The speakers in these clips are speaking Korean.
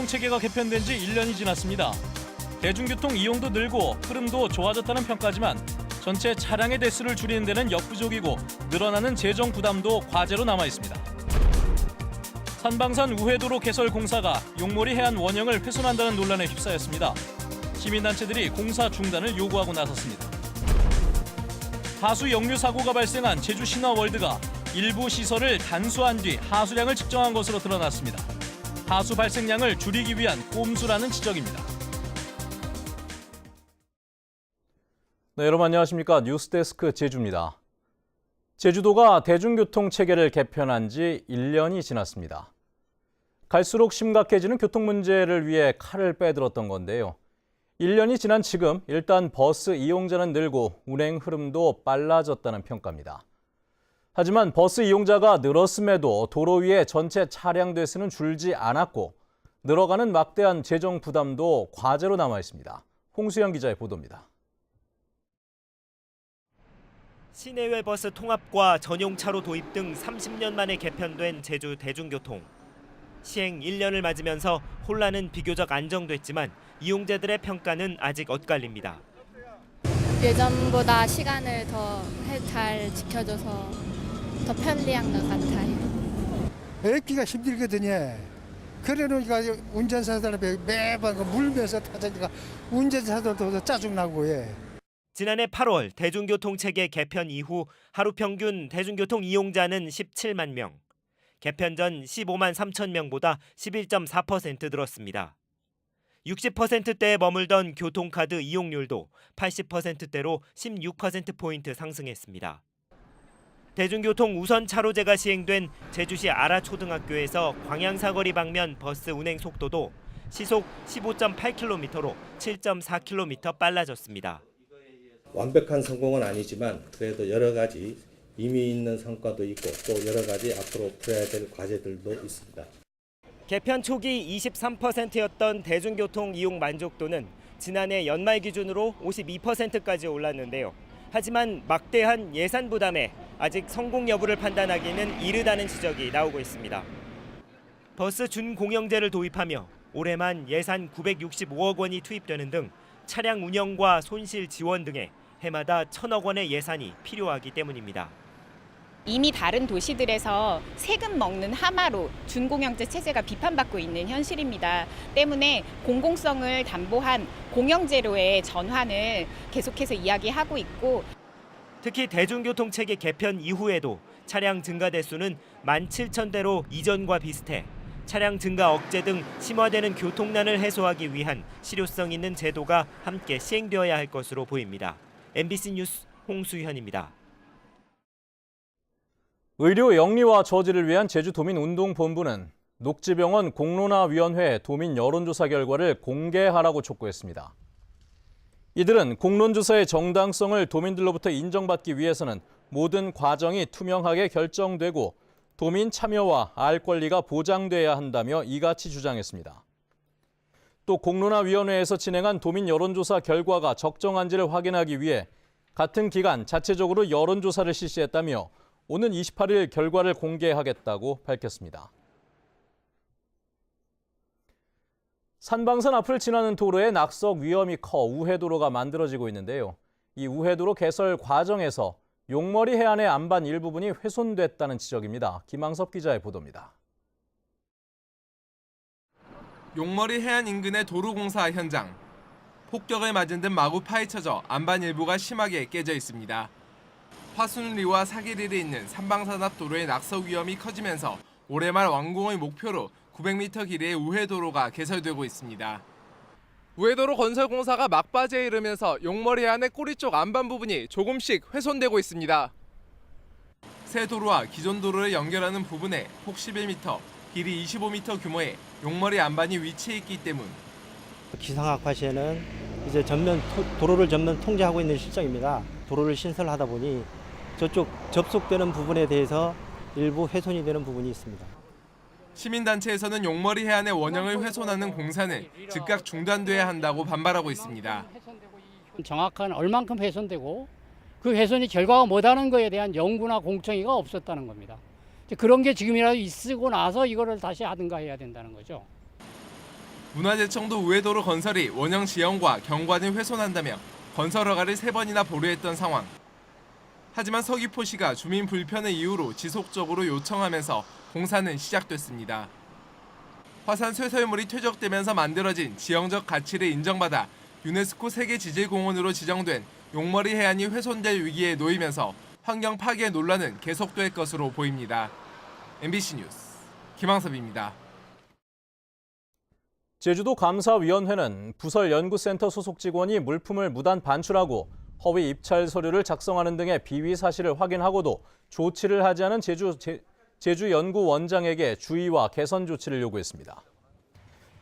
대중교통 체계가 개편된 지 1년이 지났습니다. 대중교통 이용도 늘고 흐름도 좋아졌다는 평가지만 전체 차량의 대수를 줄이는 데는 역부족이고 늘어나는 재정 부담도 과제로 남아 있습니다. 산방산 우회도로 개설 공사가 용몰이 해안 원형을 훼손한다는 논란에 휩싸였습니다. 시민단체들이 공사 중단을 요구하고 나섰습니다. 하수 역류 사고가 발생한 제주 신화월드가 일부 시설을 단수한 뒤 하수량을 측정한 것으로 드러났습니다. 하수 발생량을 줄이기 위한 꼼수라는 지적입니다. 네, 여러분 안녕하십니까? 뉴스데스크 제주입니다. 제주도가 대중교통 체계를 개편한 지 1년이 지났습니다. 갈수록 심각해지는 교통 문제를 위해 칼을 빼들었던 건데요. 1년이 지난 지금 일단 버스 이용자는 늘고 운행 흐름도 빨라졌다는 평가입니다. 하지만 버스 이용자가 늘었음에도 도로 위에 전체 차량 대수는 줄지 않았고 늘어가는 막대한 재정 부담도 과제로 남아 있습니다. 홍수영 기자의 보도입니다. 시내외 버스 통합과 전용 차로 도입 등 30년 만에 개편된 제주 대중교통. 시행 1년을 맞으면서 혼란은 비교적 안정됐지만 이용자들의 평가는 아직 엇갈립니다. 예전보다 시간을 더 잘 지켜줘서 더 편리한 것 같아요. 뵙기가 힘들거든요. 그러니까 운전사들 매번 그 물면서 타자니까 운전사들도 짜증나고 예. 지난해 8월 대중교통 체계 개편 이후 하루 평균 대중교통 이용자는 17만 명. 개편 전 15만 3천 명보다 11.4% 늘었습니다. 60%대에 머물던 교통카드 이용률도 80%대로 16%포인트 상승했습니다. 대중교통 우선 차로제가 시행된 제주시 아라초등학교에서 광양사거리 방면 버스 운행 속도도 시속 15.8km로 7.4km 빨라졌습니다. 완벽한 성공은 아니지만 그래도 여러 가지 의미 있는 성과도 있고 또 여러 가지 앞으로 풀어야 될 과제들도 있습니다. 개편 초기 23%였던 대중교통 이용 만족도는 지난해 연말 기준으로 52%까지 올랐는데요. 하지만 막대한 예산 부담에 아직 성공 여부를 판단하기는 이르다는 지적이 나오고 있습니다. 버스 준공영제를 도입하며 올해만 예산 965억 원이 투입되는 등 차량 운영과 손실 지원 등에 해마다 천억 원의 예산이 필요하기 때문입니다. 이미 다른 도시들에서 세금 먹는 하마로 준공영제 체제가 비판받고 있는 현실입니다. 때문에 공공성을 담보한 공영제로의 전환을 계속해서 이야기하고 있고 특히 대중교통 체계 개편 이후에도 차량 증가 대수는 17,000대로 이전과 비슷해 차량 증가 억제 등 심화되는 교통난을 해소하기 위한 실효성 있는 제도가 함께 시행되어야 할 것으로 보입니다. MBC 뉴스 홍수현입니다. 의료 영리화 저지를 위한 제주도민운동본부는 녹지병원 공론화위원회 도민 여론조사 결과를 공개하라고 촉구했습니다. 이들은 공론조사의 정당성을 도민들로부터 인정받기 위해서는 모든 과정이 투명하게 결정되고 도민 참여와 알 권리가 보장돼야 한다며 이같이 주장했습니다. 또 공론화위원회에서 진행한 도민 여론조사 결과가 적정한지를 확인하기 위해 같은 기간 자체적으로 여론조사를 실시했다며 오는 28일 결과를 공개하겠다고 밝혔습니다. 산방산 앞을 지나는 도로에 낙석 위험이 커 우회도로가 만들어지고 있는데요. 이 우회도로 개설 과정에서 용머리 해안의 안반 일부분이 훼손됐다는 지적입니다. 김항섭 기자의 보도입니다. 용머리 해안 인근의 도로 공사 현장. 폭격을 맞은 듯 마구 파헤쳐져 안반 일부가 심하게 깨져 있습니다. 화순리와 사기리에 있는 산방산 앞 도로의 낙석 위험이 커지면서 올해 말 완공을 목표로 900m 길이의 우회도로가 개설되고 있습니다. 우회도로 건설 공사가 막바지에 이르면서 용머리 해안의 꼬리 쪽 안반 부분이 조금씩 훼손되고 있습니다. 새 도로와 기존 도로를 연결하는 부분에 폭 11m, 길이 25m 규모의 용머리 안반이 위치해 있기 때문 기상악화 시에는 이제 전면 토- 도로를 전면 통제하고 있는 실정입니다. 도로를 신설하다 보니 저쪽 접속되는 부분에 대해서 일부 훼손이 되는 부분이 있습니다. 시민단체에서는 용머리 해안의 원형을 훼손하는 공사는 즉각 중단돼야 한다고 반발하고 있습니다. 정확한 얼만큼 훼손되고 그 훼손이 결과가 뭐다는 거에 대한 연구나 공청회가 없었다는 겁니다. 그런 게 지금이라도 있고 나서 이거를 다시 하든가 해야 된다는 거죠. 문화재청도 우회도로 건설이 원형 지형과 경관을 훼손한다며 건설 허가를 세 번이나 보류했던 상황. 하지만 서귀포시가 주민 불편을 이유로 지속적으로 요청하면서 공사는 시작됐습니다. 화산 쇠설물이 퇴적되면서 만들어진 지형적 가치를 인정받아 유네스코 세계 지질공원으로 지정된 용머리 해안이 훼손될 위기에 놓이면서 환경 파괴 논란은 계속될 것으로 보입니다. MBC 뉴스 김항섭입니다. 제주도 감사위원회는 부설 연구센터 소속 직원이 물품을 무단 반출하고 허위 입찰 서류를 작성하는 등의 비위 사실을 확인하고도 조치를 하지 않은 제주 제, 제주연구원장에게 주의와 개선 조치를 요구했습니다.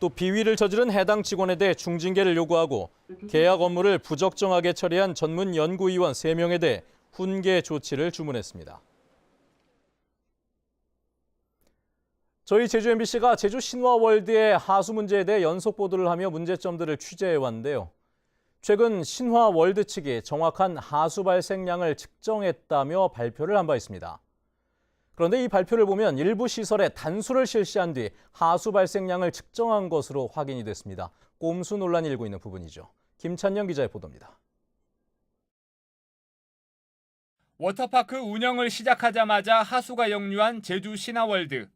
또 비위를 저지른 해당 직원에 대해 중징계를 요구하고 계약 업무를 부적정하게 처리한 전문 연구위원 3명에 대해 훈계 조치를 주문했습니다. 저희 제주 MBC가 제주 신화월드의 하수 문제에 대해 연속 보도를 하며 문제점들을 취재해 왔는데요. 최근 신화 월드 측이 정확한 하수 발생량을 측정했다며 발표를 한 바 있습니다. 그런데 이 발표를 보면 일부 시설에 단수를 실시한 뒤 하수 발생량을 측정한 것으로 확인이 됐습니다. 꼼수 논란이 일고 있는 부분이죠. 김찬영 기자의 보도입니다. 워터파크 운영을 시작하자마자 하수가 역류한 제주 신화월드.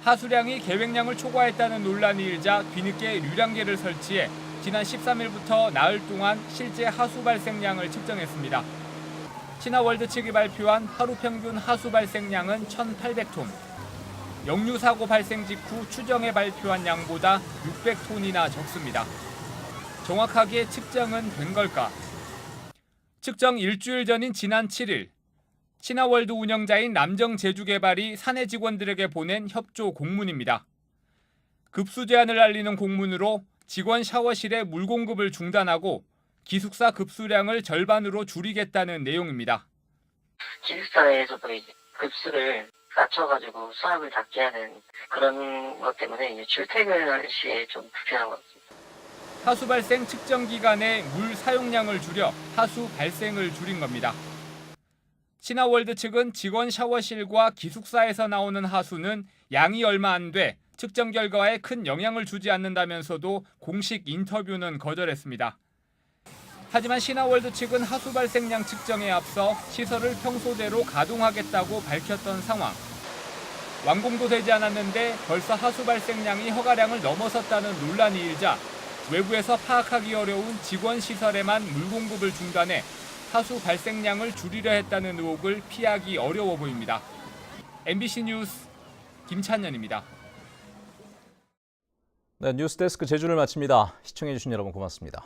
하수량이 계획량을 초과했다는 논란이 일자 뒤늦게 류량계를 설치해 지난 13일부터 나흘 동안 실제 하수 발생량을 측정했습니다. 신화월드 측이 발표한 하루 평균 하수 발생량은 1,800톤. 역류 사고 발생 직후 추정해 발표한 양보다 600톤이나 적습니다. 정확하게 측정은 된 걸까? 측정 일주일 전인 지난 7일 신화월드 운영자인 남정 제주개발이 사내 직원들에게 보낸 협조 공문입니다. 급수 제한을 알리는 공문으로 직원 샤워실에 물 공급을 중단하고 기숙사 급수량을 절반으로 줄이겠다는 내용입니다. 기숙사에서도 이제 급수를 낮춰가지고 수압을 닿게 하는 그런 것 때문에 이제 출퇴근 시에 좀 불편한 것 같습니다. 하수 발생 측정 기간에 물 사용량을 줄여 하수 발생을 줄인 겁니다. 신화월드 측은 직원 샤워실과 기숙사에서 나오는 하수는 양이 얼마 안 돼 측정 결과에 큰 영향을 주지 않는다면서도 공식 인터뷰는 거절했습니다. 하지만 신화월드 측은 하수 발생량 측정에 앞서 시설을 평소대로 가동하겠다고 밝혔던 상황. 완공도 되지 않았는데 벌써 하수 발생량이 허가량을 넘어섰다는 논란이 일자 외부에서 파악하기 어려운 직원 시설에만 물 공급을 중단해 하수 발생량을 줄이려 했다는 의혹을 피하기 어려워 보입니다. MBC 뉴스 김찬현입니다. 네, 뉴스데스크 제주를 마칩니다. 시청해주신 여러분 고맙습니다.